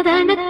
தந்ததனத்தானோ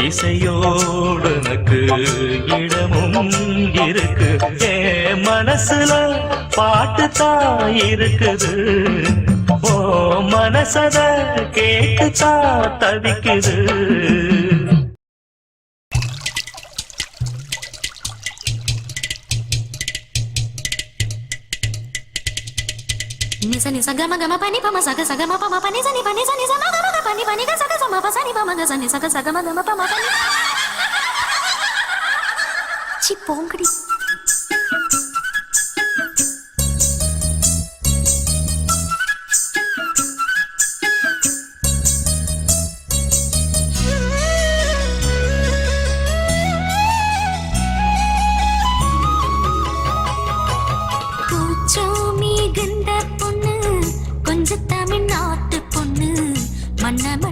இசையோடு இடமும் இருக்கு ஏ மனசுல பாட்டு தான் இருக்குது ஓ மனசத கேட்டு தான் தவிக்குது. Nisa nisa gama gama pani pama saga saga ma pama pani sani pani sani sama gama gama pani pani ga saga sama pa sani pama ga sani saga saga ma gama pama pani சி பொண்ணு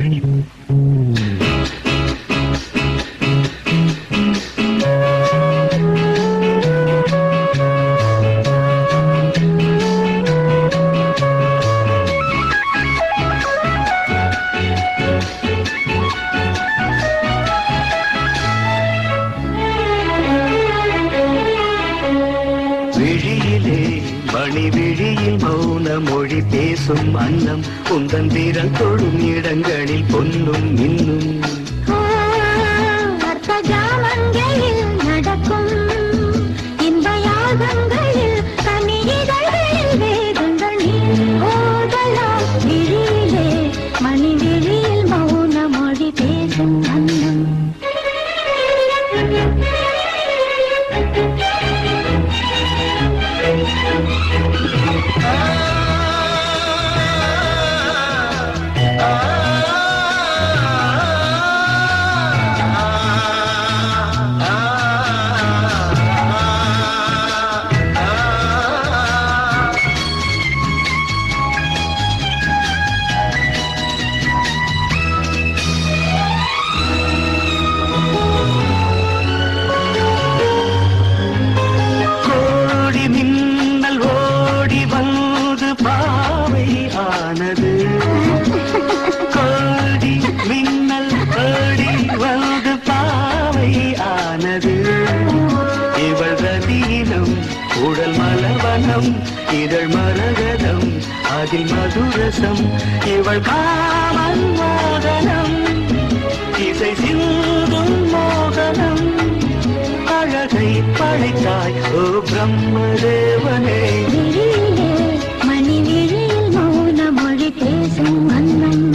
மணி விழியில் மௌன மொழி பேசும் அன்னம் உந்தன் விரல் தொடும் இடங்களில் பொன்னும் இன்னும் மரகதம் இதழ் மரகதம் அதில் மதுரசம் இவள் காமன் மோதனம் இசை சிந்தும் மோகனம் அழகை படைத்தாய் ஓ பிரம்மதேவனே. மணிவெளியில் மௌன மொழி பேசும் மன்னன்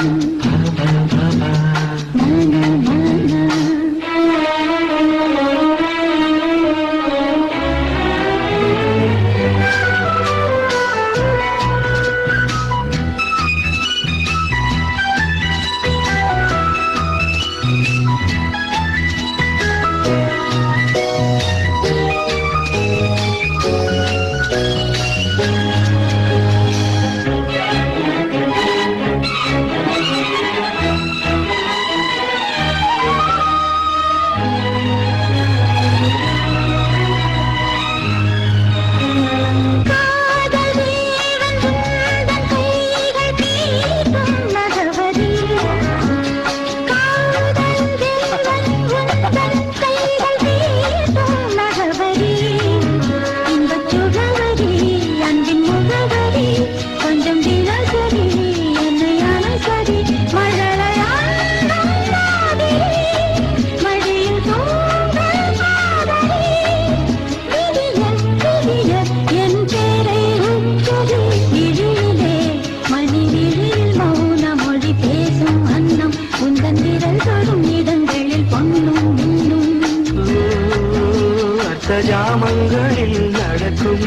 அர்த்த ஜாமங்களில் நடக்கும்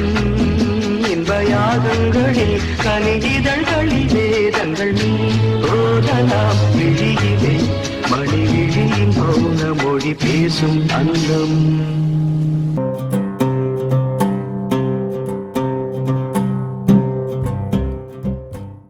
இன்பயாகங்களில் கனிதழ்களில் வேதங்கள் நீ ஓதலாம் விழியிலே மணி விழியின் மௌன மொழி பேசும் அன்னம்